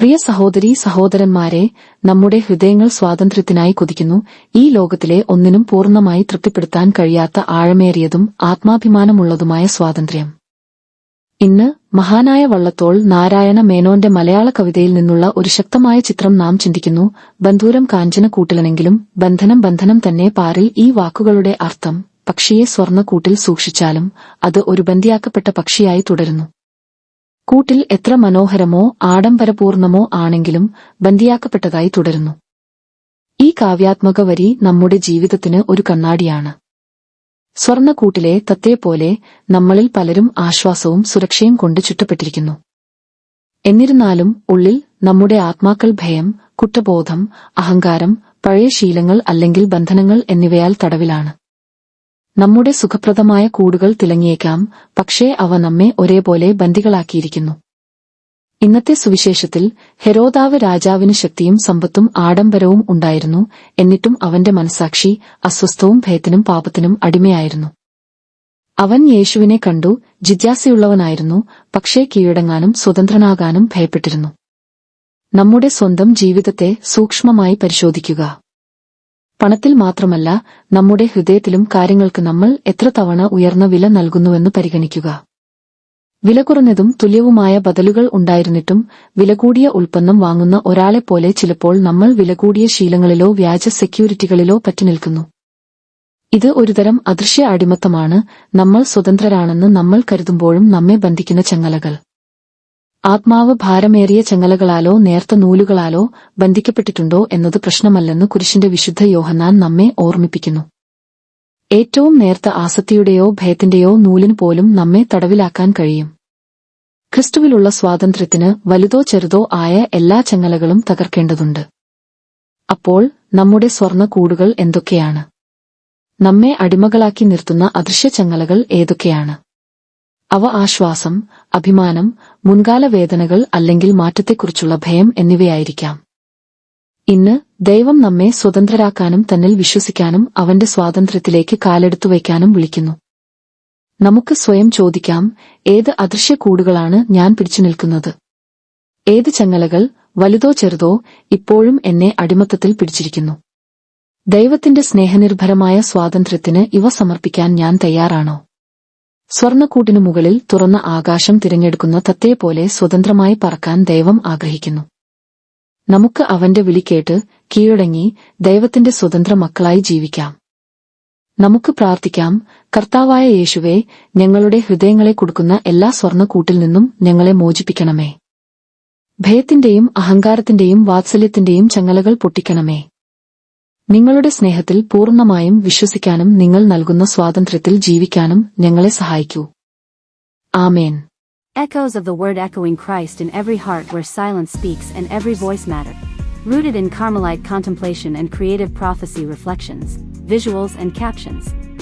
പ്രിയ സഹോദരീ സഹോദരന്മാരെ നമ്മുടെ ഹൃദയങ്ങൾ സ്വാതന്ത്ര്യത്തിനായി കൊതിക്കുന്നു. ഈ ലോകത്തിലെ ഒന്നിനും പൂർണമായി തൃപ്തിപ്പെടുത്താൻ കഴിയാത്ത ആഴമേറിയതും ആത്മാഭിമാനമുള്ളതുമായ സ്വാതന്ത്ര്യം. ഇന്ന് മഹാനായ വള്ളത്തോൾ നാരായണ മേനോന്റെ മലയാള കവിതയിൽ നിന്നുള്ള ഒരു ശക്തമായ ചിത്രം നാം ചിന്തിക്കുന്നു. ബന്ധൂരം കാഞ്ചന കൂട്ടിലനെങ്കിലും ബന്ധനം ബന്ധനം തന്നെ പാറിൽ ഈ വാക്കുകളുടെ അർത്ഥം പക്ഷിയെ സ്വർണക്കൂട്ടിൽ സൂക്ഷിച്ചാലും അത് ഒരു ബന്ധിയാക്കപ്പെട്ട പക്ഷിയായി തുടരുന്നു. കൂട്ടിൽ എത്ര മനോഹരമോ ആഡംബരപൂർണമോ ആണെങ്കിലും ബന്ദിയാക്കപ്പെട്ടതായി തുടരുന്നു. ഈ കാവ്യാത്മക വരി നമ്മുടെ ജീവിതത്തിന് ഒരു കണ്ണാടിയാണ്. സ്വർണക്കൂട്ടിലെ തത്തേപോലെ നമ്മളിൽ പലരും ആശ്വാസവും സുരക്ഷയും കൊണ്ട് ചുറ്റപ്പെട്ടിരിക്കുന്നു. എന്നിരുന്നാലും ഉള്ളിൽ നമ്മുടെ ആത്മാക്കൾ ഭയം കുറ്റബോധം അഹങ്കാരം പഴയ ശീലങ്ങൾ അല്ലെങ്കിൽ ബന്ധനങ്ങൾ എന്നിവയാൽ തടവിലാണ്. നമ്മുടെ സുഖപ്രദമായ കൂടുകൾ തിളങ്ങിയേക്കാം പക്ഷേ അവ നമ്മെ ഒരേപോലെ ബന്ദികളാക്കിയിരിക്കുന്നു. ഇന്നത്തെ സുവിശേഷത്തിൽ ഹെരോദാവ് രാജാവിന് ശക്തിയും സമ്പത്തും ആഡംബരവും ഉണ്ടായിരുന്നു എന്നിട്ടും അവന്റെ മനസാക്ഷി അസ്വസ്ഥവും ഭയത്തിനും പാപത്തിനും അടിമയായിരുന്നു. അവൻ യേശുവിനെ കണ്ടു ജിജ്ഞാസയുള്ളവനായിരുന്നു പക്ഷേ കീഴടങ്ങാനും സ്വതന്ത്രനാകാനും ഭയപ്പെട്ടിരുന്നു. നമ്മുടെ സ്വന്തം ജീവിതത്തെ സൂക്ഷ്മമായി പരിശോധിക്കുക. പണത്തിൽ മാത്രമല്ല നമ്മുടെ ഹൃദയത്തിലും കാര്യങ്ങൾക്ക് നമ്മൾ എത്ര തവണ ഉയർന്ന വില നൽകുന്നുവെന്ന് പരിഗണിക്കുക. വില കുറഞ്ഞതും തുല്യവുമായ ബദലുകൾ ഉണ്ടായിരുന്നിട്ടും വില കൂടിയ ഉൽപ്പന്നം വാങ്ങുന്ന ഒരാളെപ്പോലെ ചിലപ്പോൾ നമ്മൾ വില കൂടിയ ശീലങ്ങളിലോ വ്യാജ സെക്യൂരിറ്റികളിലോ പറ്റിനിൽക്കുന്നു ഇത് ഒരുതരം അദൃശ്യ അടിമത്തമാണ്. നമ്മൾ സ്വതന്ത്രരാണെന്ന് നമ്മൾ കരുതുമ്പോഴും നമ്മെ ബന്ധിക്കുന്ന ചങ്ങലകൾ. ആത്മാവ് ഭാരമേറിയ ചങ്ങലകളാലോ നേർത്ത നൂലുകളാലോ ബന്ധിക്കപ്പെട്ടിട്ടുണ്ടോ എന്നത് പ്രശ്നമല്ലെന്ന് കുരിശിന്റെ വിശുദ്ധ യോഹന്നാൻ നമ്മെ ഓർമ്മിപ്പിക്കുന്നു. ഏറ്റവും നേർത്ത ആസക്തിയുടെയോ ഭയത്തിന്റെയോ നൂലിന് പോലും നമ്മെ തടവിലാക്കാൻ കഴിയും. ക്രിസ്തുവിലുള്ള സ്വാതന്ത്ര്യത്തിന് വലുതോ ചെറുതോ ആയ എല്ലാ ചങ്ങലകളും തകർക്കേണ്ടതുണ്ട്. അപ്പോൾ നമ്മുടെ സ്വർണ കൂടുകൾ എന്തൊക്കെയാണ്? നമ്മെ അടിമകളാക്കി നിർത്തുന്ന അദൃശ്യ ചങ്ങലകൾ ഏതൊക്കെയാണ്? അവ ആശ്വാസം അഭിമാനം മുൻകാല വേദനകൾ അല്ലെങ്കിൽ മാറ്റത്തെക്കുറിച്ചുള്ള ഭയം എന്നിവയായിരിക്കാം. ഇന്ന് ദൈവം നമ്മെ സ്വതന്ത്രരാക്കാനും തന്നിൽ വിശ്വസിക്കാനും അവന്റെ സ്വാതന്ത്ര്യത്തിലേക്ക് കാലെടുത്തുവയ്ക്കാനും വിളിക്കുന്നു. നമുക്ക് സ്വയം ചോദിക്കാം ഏത് അദൃശ്യ കൂടുകളാണ് ഞാൻ പിടിച്ചു നിൽക്കുന്നത്? ഏത് ചങ്ങലകൾ വലുതോ ചെറുതോ ഇപ്പോഴും എന്നെ അടിമത്തത്തിൽ പിടിച്ചിരിക്കുന്നു? ദൈവത്തിന്റെ സ്നേഹനിർഭരമായ സ്വാതന്ത്ര്യത്തിന് ഇവ സമർപ്പിക്കാൻ ഞാൻ തയ്യാറാണോ? സ്വർണക്കൂട്ടിനു മുകളിൽ തുറന്ന ആകാശം തിരഞ്ഞെടുക്കുന്ന തത്തേപോലെ സ്വതന്ത്രമായി പറക്കാൻ ദൈവം ആഗ്രഹിക്കുന്നു. നമുക്ക് അവന്റെ വിളിക്കേട്ട് കീഴടങ്ങി ദൈവത്തിന്റെ സ്വതന്ത്ര മക്കളായി ജീവിക്കാം. നമുക്ക് പ്രാർത്ഥിക്കാം കർത്താവായ യേശുവെ ഞങ്ങളുടെ ഹൃദയങ്ങളെ കൊടുക്കുന്ന എല്ലാ സ്വർണക്കൂട്ടിൽ നിന്നും ഞങ്ങളെ മോചിപ്പിക്കണമേ. ഭയത്തിന്റെയും അഹങ്കാരത്തിന്റെയും വാത്സല്യത്തിന്റെയും ചങ്ങലകൾ പൊട്ടിക്കണമേ. നിങ്ങളുടെ സ്നേഹത്തിൽ പൂർണമായും വിശ്വസിക്കാനും നിങ്ങൾ നൽകുന്ന സ്വാതന്ത്ര്യത്തിൽ ജീവിക്കാനും ഞങ്ങളെ സഹായിക്കൂ ആമേൻ Echoes of the word echoing Christ in every heart where silence speaks and every voice matter. Rooted in Carmelite contemplation and creative prophecy reflections, visuals and captions.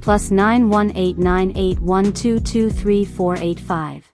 plus 918981223485.